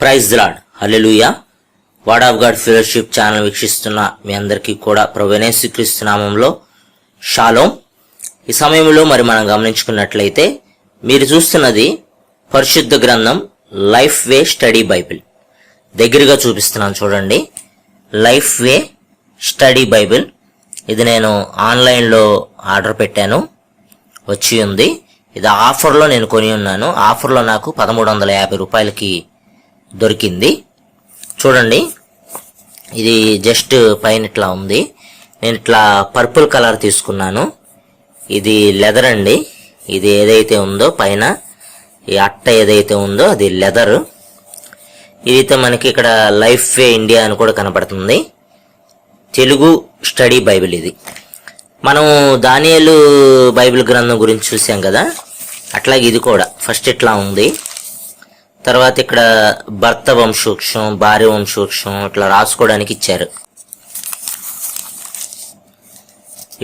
Praise lord హల్లెలూయా. వాడ్ of God fellowship channel వీక్షిస్తున్న మీ అందరికీ కూడా క్రీస్తు నామంలో షాలోం. ఈ సమయంలో మరి మనం గమనించుకున్నట్లయితే మీరు చూస్తున్నది పరిశుద్ధ గ్రంథం లైఫ్ వే స్టడీ బైబిల్. దగ్గరగా చూపిస్తున్నాను చూడండి. Life Way Study Bible. ఇది నేను ఆన్లైన్లో ఆర్డర్ పెట్టాను. వచ్చి ఉంది. ఇది ఆఫర్లో నేను కొని ఉన్నాను. ఆఫర్లో నాకు పదమూడు వందల యాభై రూపాయలకి దొరికింది. చూడండి. ఇది జస్ట్ పైన ఇట్లా ఉంది. నేను ఇట్లా పర్పుల్ కలర్ తీసుకున్నాను. ఇది లెదర్ అండి. ఇది ఏదైతే ఉందో పైన ఈ అట్ట ఏదైతే ఉందో అది లెదర్. ఇదైతే మనకి ఇక్కడ లైఫ్ వే ఇండియా అని కూడా కనపడుతుంది తెలుగు స్టడీ బైబిల్ ఇది. మనం దానియలు బైబిల్ గ్రంథం గురించి చూసాం కదా? అట్లాగే ఇది కూడా. ఫస్ట్ ఇట్లా ఉంది. తర్వాత ఇక్కడ భర్త వంశోక్షం భార్య వంశోక్షం ఇట్లా రాసుకోవడానికి ఇచ్చారు.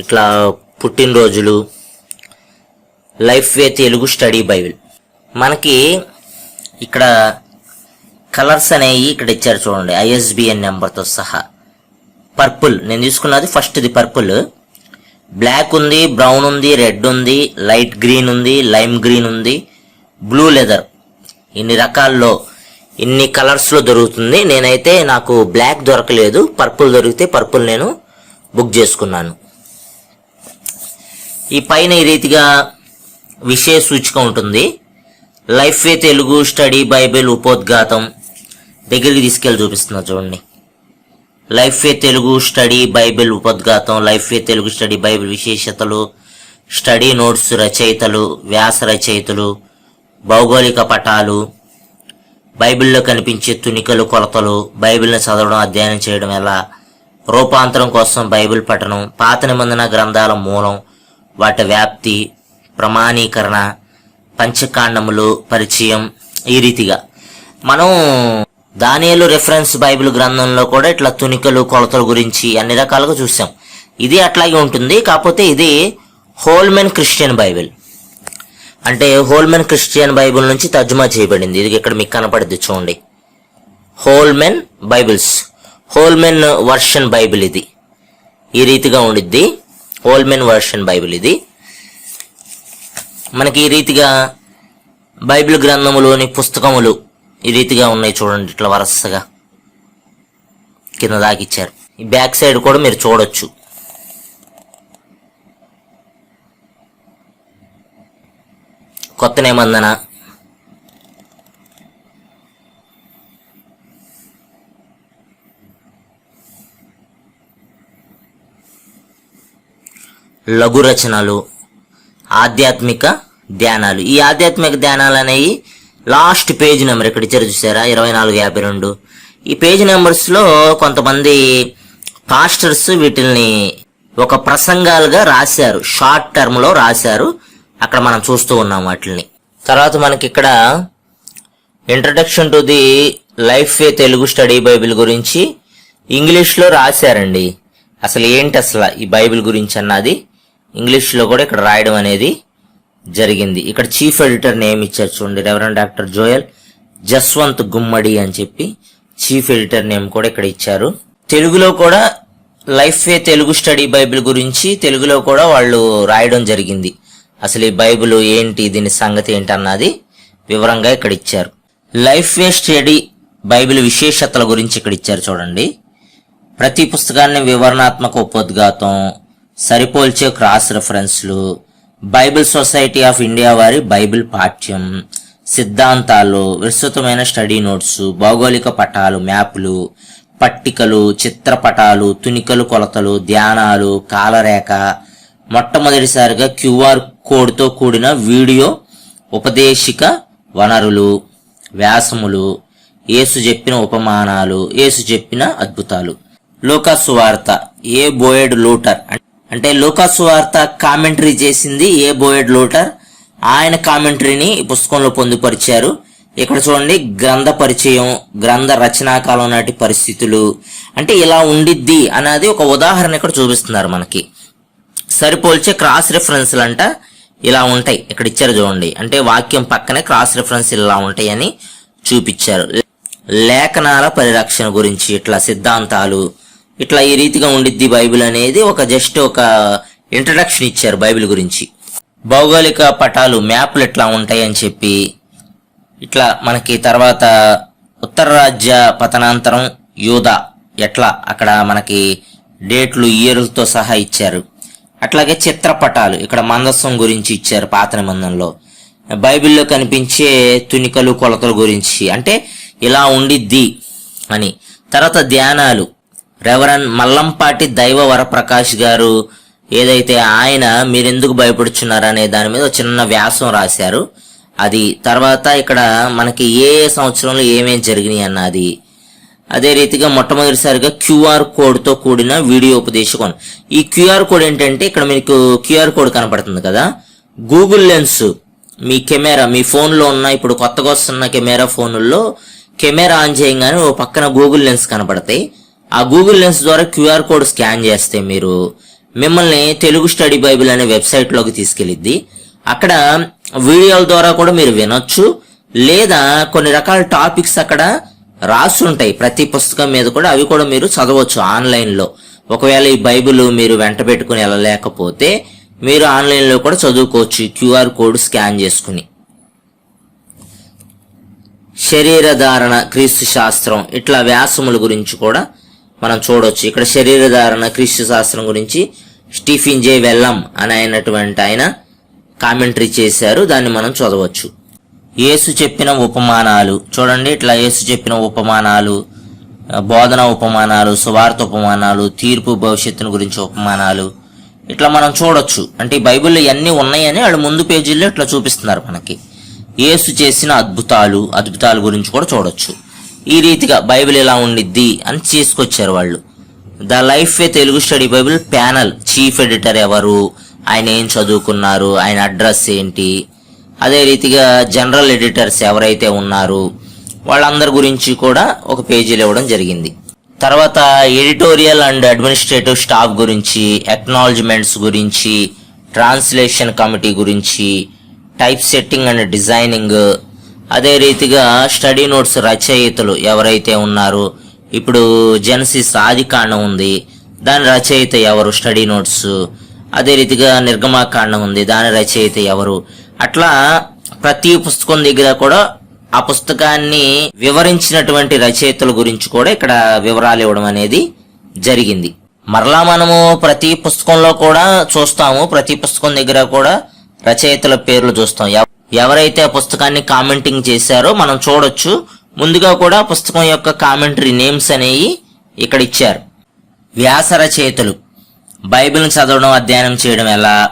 ఇట్లా పుట్టినరోజులు Life Way Telugu Study Bible. మనకి ఇక్కడ కలర్స్ అనేవి ఇక్కడ ఇచ్చారు చూడండి ఐఎస్బిఎన్ నెంబర్తో సహా. పర్పుల్ నేను తీసుకున్నది ఫస్ట్ది పర్పుల్. బ్లాక్ ఉంది బ్రౌన్ ఉంది రెడ్ ఉంది లైట్ గ్రీన్ ఉంది లైమ్ గ్రీన్ ఉంది బ్లూ లెదర్. ఇన్ని రకాల్లో ఇన్ని కలర్స్లో దొరుకుతుంది. నేనైతే నాకు బ్లాక్ దొరకలేదు. పర్పుల్ దొరికితే పర్పుల్ నేను బుక్ చేసుకున్నాను. ఈ పైన ఈ రీతిగా విషయ సూచిక ఉంటుంది. Life way Telugu study Bible ఉపోద్ఘాతం. దగ్గరికి తీసుకెళ్ళి చూపిస్తున్నా చూడండి. Life way Telugu study Bible ఉపోద్ఘాతం. Life way Telugu study Bible విశేషతలు. Study notes రచయితలు వ్యాస రచయితలు భౌగోళిక పటాలు బైబిల్లో కనిపించే తునికలు కొలతలు బైబిల్ని చదవడం అధ్యయనం చేయడం ఎలా? రూపాంతరం కోసం బైబిల్ పఠనం పాత నిబంధన గ్రంథాల మూలం వాటి వ్యాప్తి ప్రమాణీకరణ పంచకాండములు పరిచయం ఈ రీతిగా. మనం దానియలు రెఫరెన్స్ బైబిల్ గ్రంథంలో కూడా ఇట్లా తునికలు కొలతల గురించి అన్ని రకాలుగా చూసాం. ఇది అట్లాగే ఉంటుంది. కాకపోతే ఇది హోల్మెన్ క్రిస్టియన్ బైబిల్. అంటే హోల్మెన్ క్రిస్టియన్ బైబిల్ నుంచి తర్జుమా చేయబడింది. ఇది ఇక్కడ మీకు కనపడుద్ది చూడండి. Holman Bibles. Holman version Bible ఇది. ఈ రీతిగా ఉండిద్ది. హోల్మెన్ వర్షన్ బైబిల్ ఇది. మనకి ఈ రీతిగా బైబిల్ గ్రంథములోని పుస్తకములు ఈ రీతిగా ఉన్నాయి చూడండి. ఇట్లా వరుసగా కింద దాకిచ్చారు. ఈ బ్యాక్ సైడ్ కూడా మీరు చూడొచ్చు. కొత్త నిబంధన. లఘు రచనలు ఆధ్యాత్మిక ధ్యానాలు. ఈ ఆధ్యాత్మిక ధ్యానాలు అనేవి లాస్ట్ పేజ్ నెంబర్ ఇక్కడ ఇచ్చారు చూసారా? ఇరవై నాలుగు యాభై రెండు. ఈ పేజ్ నెంబర్స్లో కొంతమంది పాస్టర్స్ వీటిల్ని ఒక ప్రసంగాలుగా రాశారు. షార్ట్ టర్మ్లో రాశారు. అక్కడ మనం చూస్తూ ఉన్నాం వాటిని తర్వాత మనకి ఇక్కడ introduction to the life way Telugu study Bible గురించి ఇంగ్లీష్లో రాశారండి. అసలు ఏంటి అసలు ఈ బైబిల్ గురించి అన్నది ఇంగ్లీష్లో కూడా ఇక్కడ రాయడం అనేది జరిగింది. ఇక్కడ చీఫ్ ఎడిటర్ నేమ్ ఇచ్చారు చూడండి రెవరెండ్ డాక్టర్ జోయల్ జస్వంత్ గుమ్మడి అని చెప్పి చీఫ్ ఎడిటర్ నేమ్ కూడా ఇక్కడ ఇచ్చారు. తెలుగులో కూడా life way Telugu study Bible గురించి తెలుగులో కూడా వాళ్ళు రాయడం జరిగింది. అసలు ఈ బైబిల్ ఏంటి దీని సంగతి ఏంటి అన్నది వివరంగా ఇక్కడ ఇచ్చారు. లైఫ్ వే స్టడీ బైబిల్ విశేషతల గురించి ఇక్కడ ఇచ్చారు చూడండి. ప్రతి పుస్తకాన్ని వివరణాత్మక ఉపోద్ఘాతం సరిపోల్చే క్రాస్ రెఫరెన్స్లు బైబిల్ సొసైటీ ఆఫ్ ఇండియా వారి బైబిల్ పాఠ్యం సిద్ధాంతాలు విస్తృతమైన స్టడీ నోట్స్ భౌగోళిక పటాలు మ్యాప్లు పట్టికలు చిత్రపటాలు తునికలు కొలతలు ధ్యానాలు కాలరేఖ మొట్టమొదటిసారిగా క్యూఆర్ కోడ్తో కూడిన వీడియో ఉపదేశిక వనరులు వ్యాసములు యేసు చెప్పిన ఉపమానాలు యేసు చెప్పిన అద్భుతాలు. లోకాసు వార్త ఏ బోయడ్ లూటర్ అంటే లోకాసు వార్త కామెంటరీ చేసింది ఏ బోయడ్ లూటర్? ఆయన కామెంటరీని ఈ పుస్తకంలో పొందుపరిచారు. ఇక్కడ చూడండి గ్రంథ పరిచయం గ్రంథ రచనాకాలం నాటి పరిస్థితులు. అంటే ఇలా ఉండిద్ది అనేది ఒక ఉదాహరణ ఇక్కడ చూపిస్తున్నారు మనకి. సరిపోల్చే క్రాస్ రెఫరెన్స్లు అంట ఇలా ఉంటాయి. ఇక్కడ ఇచ్చారు చూడండి. అంటే వాక్యం పక్కనే క్రాస్ రెఫరెన్స్ ఇలా ఉంటాయి అని చూపించారు. లేఖనాల పరిరక్షణ గురించి ఇట్లా సిద్ధాంతాలు ఇట్లా ఈ రీతిగా ఉండిద్ది బైబిల్ అనేది ఒక జస్ట్ ఒక ఇంట్రడక్షన్ ఇచ్చారు బైబిల్ గురించి. భౌగోళిక పటాలు మ్యాప్లు ఎట్లా ఉంటాయని చెప్పి ఇట్లా మనకి తర్వాత ఉత్తర రాజ్య పతనాంతరం యూదా ఎట్లా అక్కడ మనకి డేట్లు ఇయర్లతో సహా ఇచ్చారు. అట్లాగే చిత్రపటాలు. ఇక్కడ మందస్సం గురించి ఇచ్చారు పాత నిబంధనలో బైబిల్లో కనిపించే తునికలు కొలతల గురించి. అంటే ఇలా ఉండిద్ది అని. తర్వాత ధ్యానాలు. రెవరన్ మల్లంపాటి దైవ వరప్రకాష్ గారు ఏదైతే ఆయన మీరెందుకు భయపడుచున్నారు అనే దాని మీద చిన్న వ్యాసం రాశారు. అది తర్వాత ఇక్కడ మనకి ఏ ఏ సంవత్సరంలో ఏమేం జరిగినాయి అన్నది అదే రీతిగా మొట్టమొదటిసారిగా క్యూఆర్ కోడ్తో కూడిన వీడియో ఉపదేశకం ఈ క్యూఆర్ కోడ్ ఏంటంటే ఇక్కడ మీకు క్యూఆర్ కోడ్ కనపడుతుంది కదా? గూగుల్ లెన్స్ మీ కెమెరా మీ ఫోన్లో ఉన్న ఇప్పుడు కొత్తగా వస్తున్న కెమెరా ఫోనుల్లో కెమెరా ఆన్ చేయగానే ఓ పక్కన గూగుల్ లెన్స్ కనపడతాయి. ఆ గూగుల్ లెన్స్ ద్వారా క్యూఆర్ కోడ్ స్కాన్ చేస్తే మీరు మిమ్మల్ని తెలుగు స్టడీ బైబిల్ అనే వెబ్సైట్లోకి తీసుకెళ్ళిద్ది. అక్కడ వీడియోల ద్వారా కూడా మీరు వినొచ్చు. లేదా కొన్ని రకాల టాపిక్స్ అక్కడ రాసుంటాయి. ప్రతి పుస్తకం మీద కూడా అవి కూడా మీరు చదవచ్చు ఆన్లైన్లో. ఒకవేళ ఈ బైబిల్ మీరు వెంట పెట్టుకుని వెళ్ళలేకపోతే మీరు ఆన్లైన్లో కూడా చదువుకోవచ్చు. క్యూఆర్ కోడ్ స్కాన్ చేసుకుని. శరీర ధారణ క్రీస్తు శాస్త్రం ఇట్లా వ్యాసముల గురించి కూడా మనం చూడవచ్చు ఇక్కడ శరీర ధారణ క్రీస్తు శాస్త్రం గురించి స్టీఫిన్ జే వెల్లం అని అయినటువంటి ఆయన కామెంటరీ చేశారు. దాన్ని మనం చదవచ్చు. యేసు చెప్పిన ఉపమానాలు. చూడండి ఇట్లా యేసు చెప్పిన ఉపమానాలు బోధన ఉపమానాలు సువార్త ఉపమానాలు తీర్పు భవిష్యత్తును గురించి ఉపమానాలు. ఇట్లా మనం చూడొచ్చు. అంటే బైబిల్లో ఇవన్నీ ఉన్నాయని వాళ్ళు ముందు పేజీల్లో ఇట్లా చూపిస్తున్నారు మనకి. యేసు చేసిన అద్భుతాలు అద్భుతాల గురించి కూడా చూడొచ్చు. ఈ రీతిగా బైబిల్ ఎలా ఉండిద్ది అని చేసుకొచ్చారు వాళ్ళు. The life way Telugu study Bible panel chief editor ఎవరు? ఆయన ఏం చదువుకున్నారు? ఆయన అడ్రస్ ఏంటి? అదే రీతిగా జనరల్ ఎడిటర్స్ ఎవరైతే ఉన్నారు వాళ్ళందరి గురించి కూడా ఒక పేజీలు ఇవ్వడం జరిగింది. తర్వాత ఎడిటోరియల్ అండ్ అడ్మినిస్ట్రేటివ్ స్టాఫ్ గురించి ఎక్నాలజ్మెంట్స్ గురించి ట్రాన్స్లేషన్ కమిటీ గురించి టైప్ సెట్టింగ్ అండ్ డిజైనింగ్ అదే రీతిగా స్టడీ నోట్స్ రచయితలు ఎవరైతే ఉన్నారో ఇప్పుడు జెన్సిస్ ఆదికాండం ఉంది. దాని రచయిత ఎవరు? Study notes. అదే రీతిగా నిర్గమాకాండం ఉంది. దాని రచయిత ఎవరు? అట్లా ప్రతి పుస్తకం దగ్గర కూడా ఆ పుస్తకాన్ని వివరించినటువంటి రచయితల గురించి కూడా ఇక్కడ వివరాలు ఇవ్వడం అనేది జరిగింది. మరలా మనము ప్రతి పుస్తకంలో కూడా చూస్తాము. ప్రతి పుస్తకం దగ్గర కూడా రచయితల పేర్లు చూస్తాం. ఎవరైతే ఆ పుస్తకాన్ని కామెంటింగ్ చేశారో మనం చూడొచ్చు. ముందుగా కూడా పుస్తకం యొక్క కామెంటరీ నేమ్స్ అనేవి ఇక్కడ ఇచ్చారు. వ్యాస రచయితలు. బైబిల్ని చదవడం అధ్యయనం చేయడం ఎలా?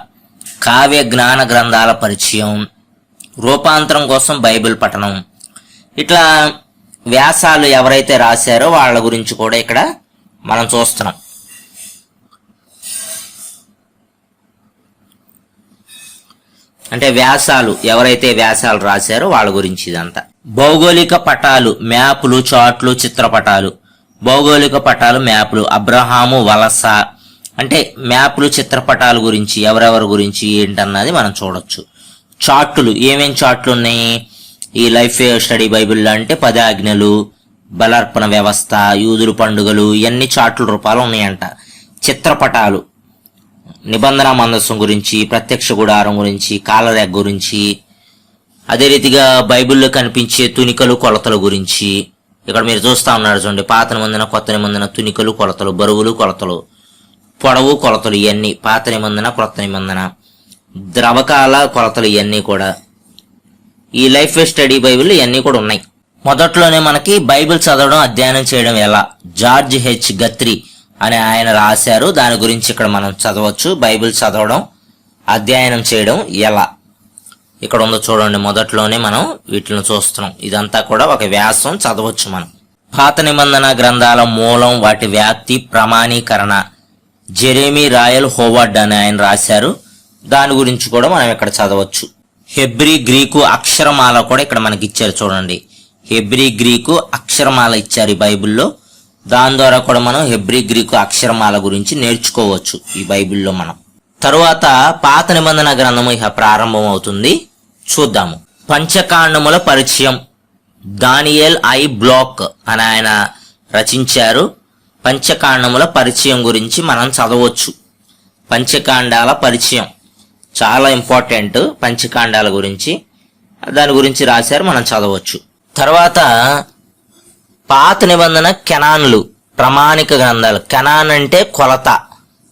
కావ్య జ్ఞాన గ్రంథాల పరిచయం. రూపాంతరం కోసం బైబిల్ పఠనం. ఇట్లా వ్యాసాలు ఎవరైతే రాశారో వాళ్ళ గురించి కూడా ఇక్కడ మనం చూస్తున్నాం. అంటే వ్యాసాలు ఎవరైతే వ్యాసాలు రాశారో వాళ్ళ గురించి ఇదంతా. భౌగోళిక పటాలు మ్యాపులు చాట్లు చిత్రపటాలు. భౌగోళిక పటాలు మ్యాపులు. అబ్రహాము వలస అంటే మ్యాప్లు చిత్రపటాల గురించి ఎవరెవరి గురించి ఏంటన్నది మనం చూడొచ్చు. చార్టులు ఏమేం చార్ట్లు ఉన్నాయి ఈ లైఫ్ స్టడీ బైబిల్లో అంటే పదాజ్ఞలు ఆజ్ఞలు బలార్పణ వ్యవస్థ యూదులు పండుగలు ఇవన్నీ చార్టుల రూపాలు ఉన్నాయంట. చిత్రపటాలు నిబంధన మందస్సం గురించి ప్రత్యక్ష గుడారం గురించి కాలరేఖ గురించి అదే రీతిగా బైబిల్లో కనిపించే తునికలు కొలతల గురించి. ఇక్కడ మీరు చూస్తా ఉన్నారు చూడండి పాత నిబంధన కొత్త నిబంధన తునికలు కొలతలు బరువులు కొలతలు. పొడవు కొలతలు ఇవన్నీ పాత నిబంధన కొత్త నిబంధన. ద్రవకాల కొలతలు ఇవన్నీ కూడా. ఈ లైఫ్ స్టడీ బైబిల్ ఇవన్నీ కూడా ఉన్నాయి. మొదట్లోనే మనకి బైబిల్ చదవడం అధ్యయనం చేయడం ఎలా? George H. గత్రి అని ఆయన రాశారు. దాని గురించి ఇక్కడ మనం చదవచ్చు. బైబిల్ చదవడం అధ్యయనం చేయడం ఎలా? ఇక్కడ ఉందో చూడండి. మొదట్లోనే మనం వీటిని చూస్తున్నాం. ఇదంతా కూడా ఒక వ్యాసం. చదవచ్చు మనం. పాత నిబంధన గ్రంథాల మూలం వాటి వ్యాప్తి ప్రమాణీకరణ. జెరేమీ రాయల్ హోవర్డ్ అని ఆయన రాశారు. దాని గురించి కూడా మనం ఇక్కడ చదవచ్చు. హెబ్రీ గ్రీకు అక్షరమాల కూడా ఇక్కడ మనకి ఇచ్చారు చూడండి. హెబ్రీ గ్రీకు అక్షరమాల ఇచ్చారు ఈ బైబిల్లో. దాని ద్వారా కూడా మనం హెబ్రీ గ్రీకు అక్షరమాల గురించి నేర్చుకోవచ్చు ఈ బైబిల్లో మనం. తరువాత పాత నిబంధన గ్రంథము ఇక ప్రారంభం అవుతుంది చూద్దాము. పంచకాండముల పరిచయం. దానియల్ ఐ బ్లాక్ అని ఆయన రచించారు. పంచకాండముల పరిచయం గురించి మనం చదవచ్చు. పంచకాండాల పరిచయం. చాలా ఇంపార్టెంట్ పంచకాండాల గురించి. దాని గురించి రాశారు మనం చదవచ్చు. తర్వాత పాత నిబంధన కెనాన్లు ప్రామాణిక గ్రంథాలు. కెనాన్ అంటే కొలత.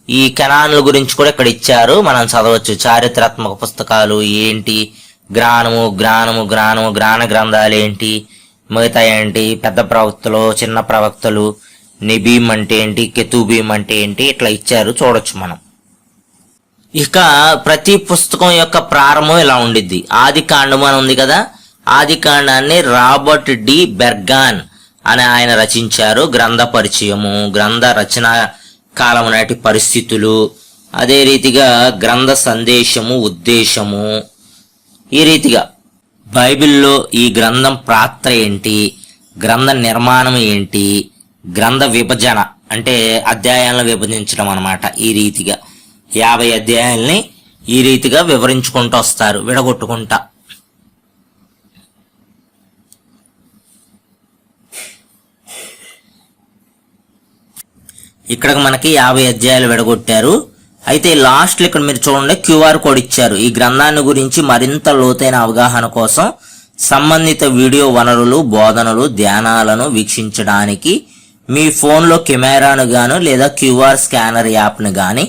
ఈ కెనాన్ల గురించి కూడా ఇక్కడ ఇచ్చారు మనం చదవచ్చు. చారిత్రాత్మక పుస్తకాలు ఏంటి? గ్రానము గ్రానము గ్రానము గ్రాన గ్రంథాలు ఏంటి? మిగతా ఏంటి? పెద్ద ప్రవక్తలు చిన్న ప్రవక్తలు నిబీమ్ అంటే ఏంటి? కెతుబీమ్ అంటే ఏంటి? ఇట్లా ఇచ్చారు చూడొచ్చు మనం. ఇక ప్రతి పుస్తకం యొక్క ప్రారంభం ఇలా ఉండిద్ది. ఆది కాండం అని ఉంది కదా? ఆది కాండాన్ని రాబర్ట్ డి బెర్గాన్ అని ఆయన రచించారు. గ్రంథ పరిచయము గ్రంథ రచన కాలం నాటి పరిస్థితులు అదే రీతిగా గ్రంథ సందేశము ఉద్దేశము. ఈ రీతిగా బైబిల్లో ఈ గ్రంథం పాత్ర ఏంటి? గ్రంథ నిర్మాణం ఏంటి? గ్రంథ విభజన అంటే అధ్యాయాలను విభజించడం అనమాట ఈ రీతిగా. యాభై అధ్యాయాల్ని ఈ రీతిగా వివరించుకుంటూ వస్తారు విడగొట్టుకుంటా. ఇక్కడ మనకి యాభై అధ్యాయాలు విడగొట్టారు. అయితే లాస్ట్ ఇక్కడ మీరు చూడండి క్యూఆర్ కోడ్ ఇచ్చారు. ఈ గ్రంథాన్ని గురించి మరింత లోతైన అవగాహన కోసం సంబంధిత వీడియో వనరులు బోధనలు ధ్యానాలను వీక్షించడానికి మీ ఫోన్లో కెమెరాను గాను లేదా క్యూఆర్ స్కానర్ యాప్ను గాని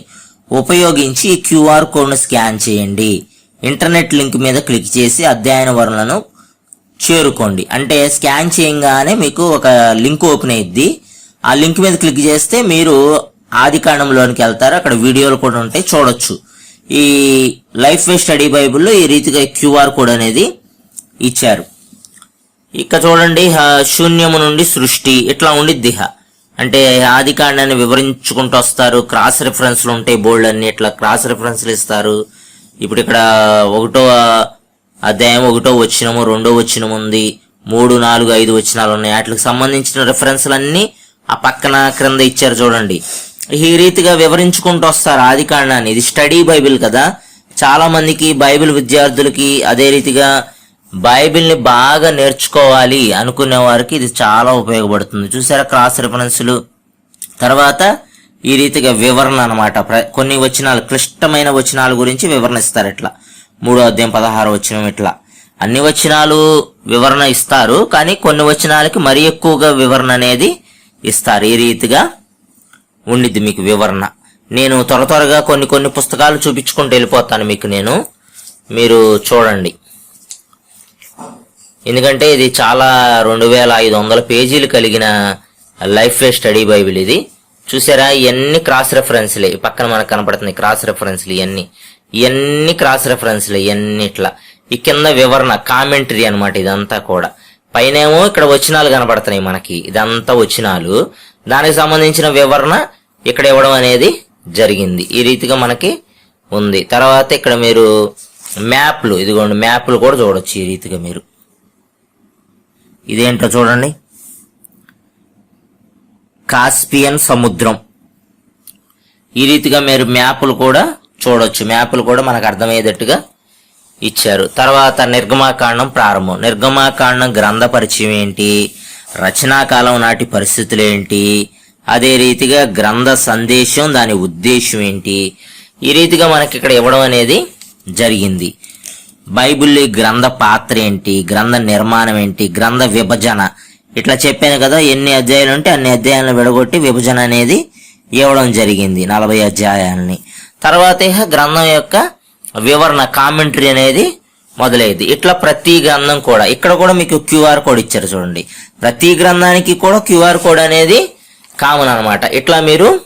ఉపయోగించి ఈ క్యూఆర్ కోడ్ను స్కాన్ చేయండి. ఇంటర్నెట్ లింక్ మీద క్లిక్ చేసి అధ్యయన వనరులను చేరుకోండి. అంటే స్కాన్ చేయగానే మీకు ఒక లింక్ ఓపెన్ అయ్యిద్ది ఆ లింక్ మీద క్లిక్ చేస్తే మీరు ఆది కాండంలోనికి వెళ్తారు. అక్కడ వీడియోలు కూడా ఉంటాయి. చూడొచ్చు. ఈ లైఫ్ వే స్టడీ బైబిల్లో ఈ రీతిగా క్యూఆర్ కోడ్ అనేది ఇచ్చారు. ఇక చూడండి హ, శూన్యము నుండి సృష్టి ఇట్లా ఉండిద్ది దిహ అంటే ఆది కాండాన్ని వివరించుకుంటూ వస్తారు. క్రాస్ రెఫరెన్స్లు ఉంటాయి బోల్డ్ అన్ని ఇట్లా క్రాస్ రెఫరెన్స్లు ఇస్తారు? ఇప్పుడు ఇక్కడ ఒకటో అధ్యాయం ఒకటో వచ్చినము రెండో వచ్చినం ఉంది. మూడు నాలుగు ఐదు వచ్చినాలు ఉన్నాయి. వాటికి సంబంధించిన రిఫరెన్స్లు అన్నీ ఆ పక్కన క్రింద ఇచ్చారు చూడండి. ఈ రీతిగా వివరించుకుంటూ వస్తారు ఆది కాండాన్ని. ఇది స్టడీ బైబిల్ కదా. చాలా మందికి బైబిల్ విద్యార్థులకి అదే రీతిగా బైబిల్ని బాగా నేర్చుకోవాలి అనుకునే వారికి ఇది చాలా ఉపయోగపడుతుంది. చూసారా క్రాస్ రెఫరెన్స్లు? తర్వాత ఈ రీతిగా వివరణ అనమాట కొన్ని వచనాలు క్లిష్టమైన వచనాల గురించి వివరణ ఇస్తారు ఇట్లా. మూడో అధ్యాయం పదహారు వచనం ఇట్లా. అన్ని వచనాలు వివరణ ఇస్తారు కానీ కొన్ని వచనాలకి మరీ ఎక్కువగా వివరణ అనేది ఇస్తారు. ఈ రీతిగా ఉండిద్ది మీకు వివరణ. నేను త్వర త్వరగా కొన్ని కొన్ని పుస్తకాలు చూపించుకుంటూ వెళ్ళిపోతాను మీకు నేను. మీరు చూడండి. ఎందుకంటే ఇది చాలా రెండు వేల ఐదు వందల పేజీలు కలిగిన లైఫ్ వే స్టడీ బైబిల్ ఇది. చూసారా ఇవన్నీ క్రాస్ రెఫరెన్స్లే. ఈ పక్కన మనకు కనపడుతుంది క్రాస్ రెఫరెన్స్లు ఇవన్నీ ఇవన్నీ క్రాస్ రెఫరెన్స్లే ఇవన్నీ ఇట్లా ఈ కింద వివరణ కామెంటరీ అన్నమాట ఇదంతా కూడా. పైనేమో ఇక్కడ వచనాలు కనపడుతున్నాయి మనకి. ఇదంతా వచనాలు. దానికి సంబంధించిన వివరణ ఇక్కడ ఇవ్వడం అనేది జరిగింది. ఈ రీతిగా మనకి ఉంది. తర్వాత ఇక్కడ మీరు మ్యాప్లు ఇదిగోండి మ్యాప్లు కూడా చూడొచ్చు ఈ రీతిగా మీరు. ఇదేంటో చూడండి. కాస్పియన్ సముద్రం. ఈ రీతిగా మీరు మ్యాపులు కూడా చూడొచ్చు. మ్యాపులు కూడా మనకు అర్థమయ్యేటట్టుగా ఇచ్చారు. తర్వాత నిర్గమాకాండం ప్రారంభం. నిర్గమాకాండం గ్రంథ పరిచయం ఏంటి? రచనాకాలం నాటి పరిస్థితులు ఏంటి? అదే రీతిగా గ్రంథ సందేశం దాని ఉద్దేశం ఏంటి? ఈ రీతిగా మనకి ఇక్కడ ఇవ్వడం అనేది జరిగింది. బైబిల్ గ్రంథ పాత్ర ఏంటి? గ్రంథ నిర్మాణం ఏంటి? గ్రంథ విభజన. ఇట్లా చెప్పాను కదా ఎన్ని అధ్యాయాలు ఉంటే అన్ని అధ్యాయాలను విడగొట్టి విభజన అనేది ఇవ్వడం జరిగింది నలభై అధ్యాయాలని. తర్వాత గ్రంథం యొక్క వివరణ కామెంటరీ అనేది మొదలైంది. ఇట్లా ప్రతి గ్రంథం కూడా ఇక్కడ కూడా మీకు క్యూఆర్ కోడ్ ఇచ్చారు చూడండి. ప్రతి గ్రంథానికి కూడా క్యూఆర్ కోడ్ అనేది కామన్ అన్నమాట. ఇట్లా మీరు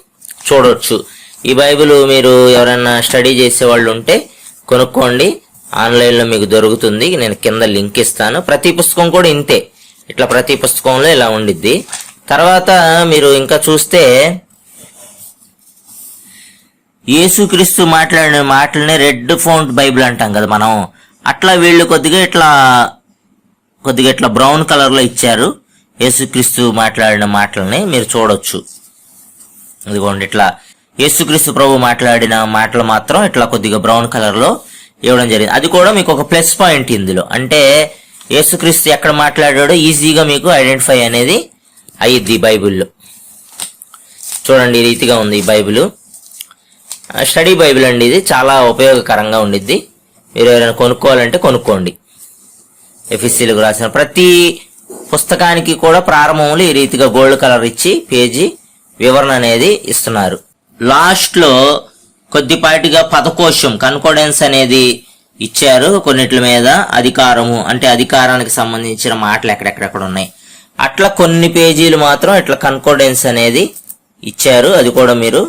చూడొచ్చు. ఈ బైబిల్ మీరు ఎవరైనా స్టడీ చేసే వాళ్ళు ఉంటే కొనుక్కోండి. ఆన్లైన్లో మీకు దొరుకుతుంది. నేను కింద లింక్ ఇస్తాను. ప్రతి పుస్తకం కూడా ఇంతే. ఇట్లా ప్రతి పుస్తకంలో ఇలా ఉండిద్ది. తర్వాత మీరు ఇంకా చూస్తే యేసుక్రీస్తు మాట్లాడిన మాటలనే రెడ్ ఫౌంట్ బైబిల్ అంటాం కదా మనం. అట్లా వీళ్ళు కొద్దిగా ఇట్లా కొద్దిగా ఇట్లా బ్రౌన్ కలర్లో ఇచ్చారు. యేసుక్రీస్తు మాట్లాడిన మాటలని మీరు చూడొచ్చు. ఇదిగోండి ఇట్లా యేసుక్రీస్తు ప్రభు మాట్లాడిన మాటలు మాత్రం ఇట్లా కొద్దిగా బ్రౌన్ కలర్లో ఇవ్వడం జరిగింది. అది కూడా మీకు ఒక ప్లస్ పాయింట్ ఇందులో. అంటే యేసుక్రీస్తు ఎక్కడ మాట్లాడాడో ఈజీగా మీకు ఐడెంటిఫై అనేది అయ్యిద్ది ఈ బైబిల్లో. చూడండి ఈ రీతిగా ఉంది ఈ బైబిల్. స్టడీ బైబిల్ అండి ఇది. చాలా ఉపయోగకరంగా ఉండిద్ది. మీరు ఎవరైనా కొనుక్కోవాలంటే కొనుక్కోండి. ఎఫ్ఎస్సీలకు రాసిన ప్రతి పుస్తకానికి కూడా ప్రారంభంలో ఈ రీతిగా గోల్డ్ కలర్ ఇచ్చి పేజీ వివరణ అనేది ఇస్తున్నారు. లాస్ట్లో కొద్దిపాటిగా పదకోశం కన్కోడెన్స్ అనేది ఇచ్చారు కొన్నిట్ల మీద అధికారము. అంటే అధికారానికి సంబంధించిన మాటలు ఎక్కడెక్కడెక్కడ ఉన్నాయి. అట్లా కొన్ని పేజీలు మాత్రం ఇట్లా కన్కోడెన్స్ అనేది ఇచ్చారు. అది కూడా మీరు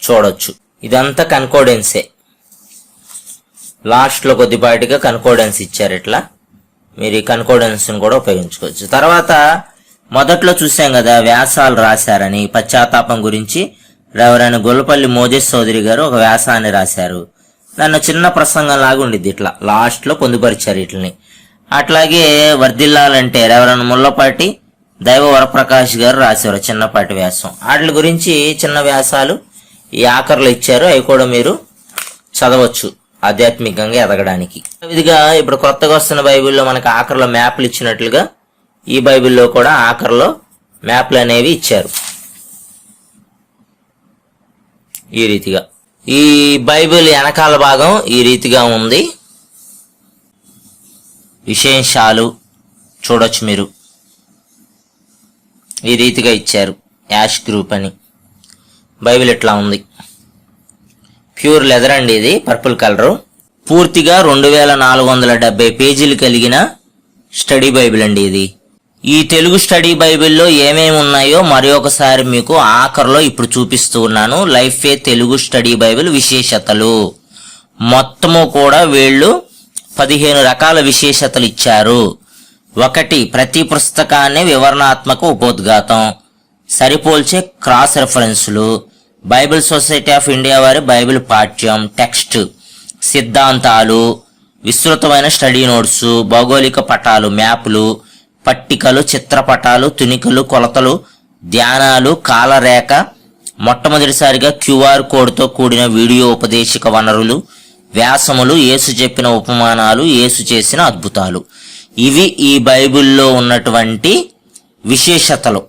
చూడొచ్చు. ఇదంతా కన్కోడెన్సే లాస్ట్లో కొద్దిపాటిగా కన్కోడెన్స్ ఇచ్చారు ఇట్లా. మీరు ఈ కన్కోడెన్స్ని కూడా ఉపయోగించుకోవచ్చు. తర్వాత మొదట్లో చూసాం కదా వ్యాసాలు రాశారని పశ్చాత్తాపం గురించి. రెవరైన గొల్లపల్లి మోజెస్ చౌదరి గారు ఒక వ్యాసాన్ని రాశారు. దాన్ని చిన్న ప్రసంగం లాగా ఉండిద్ది ఇట్లా. లాస్ట్లో పొందుపరిచారు వీటిని అట్లాగే వర్ధిల్లాలంటే రెవరైన ముల్లపాటి దైవ వరప్రకాష్ గారు రాశారు చిన్నపాటి వ్యాసం. వాటి గురించి చిన్న వ్యాసాలు ఈ ఆఖర్లు ఇచ్చారు. అవి కూడా మీరు చదవచ్చు ఆధ్యాత్మికంగా ఎదగడానికి. ఇదిగా ఇప్పుడు కొత్తగా వస్తున్న బైబిల్లో మనకి ఆఖరిలో మ్యాప్లు ఇచ్చినట్లుగా ఈ బైబిల్లో కూడా ఆఖరిలో మ్యాప్లు అనేవి ఇచ్చారు. ఈ రీతిగా. ఈ బైబిల్ వెనకాల భాగం ఈ రీతిగా ఉంది. విశేషాలు చూడొచ్చు మీరు. ఈ రీతిగా ఇచ్చారు యాష్ గ్రూప్ అని. బైబిల్ ఇట్లా ఉంది? ప్యూర్ లెదర్ అండి ఇది పర్పుల్ కలరు. పూర్తిగా రెండు వేల నాలుగు వందల డెబ్బై పేజీలు కలిగిన స్టడీ బైబిల్ అండి ఇది. ఈ తెలుగు స్టడీ బైబిల్లో ఏమేమి ఉన్నాయో మరొకసారి మీకు ఆఖరిలో ఇప్పుడు చూపిస్తూ ఉన్నాను. లైఫ్ ఏ తెలుగు స్టడీ బైబిల్ విశేషతలు. మొత్తము కూడా వీళ్ళు పదిహేను రకాల విశేషతలు ఇచ్చారు. ఒకటి ప్రతి పుస్తకాన్ని వివరణాత్మక ఉపోద్ఘాతం. సరిపోల్చే క్రాస్ రెఫరెన్సులు. బైబిల్ సొసైటీ ఆఫ్ ఇండియా వారి బైబిల్ పాఠ్యం టెక్స్ట్ సిద్ధాంతాలు విస్తృతమైన స్టడీ నోట్స్ భౌగోళిక పటాలు మ్యాప్లు పట్టికలు చిత్రపటాలు తునికలు కొలతలు ధ్యానాలు కాలరేఖ మొట్టమొదటిసారిగా క్యూఆర్ కోడ్తో కూడిన వీడియో ఉపదేశిక వనరులు వ్యాసములు యేసు చెప్పిన ఉపమానాలు యేసు చేసిన అద్భుతాలు. ఇవి ఈ బైబిల్లో ఉన్నటువంటి విశేషతలు.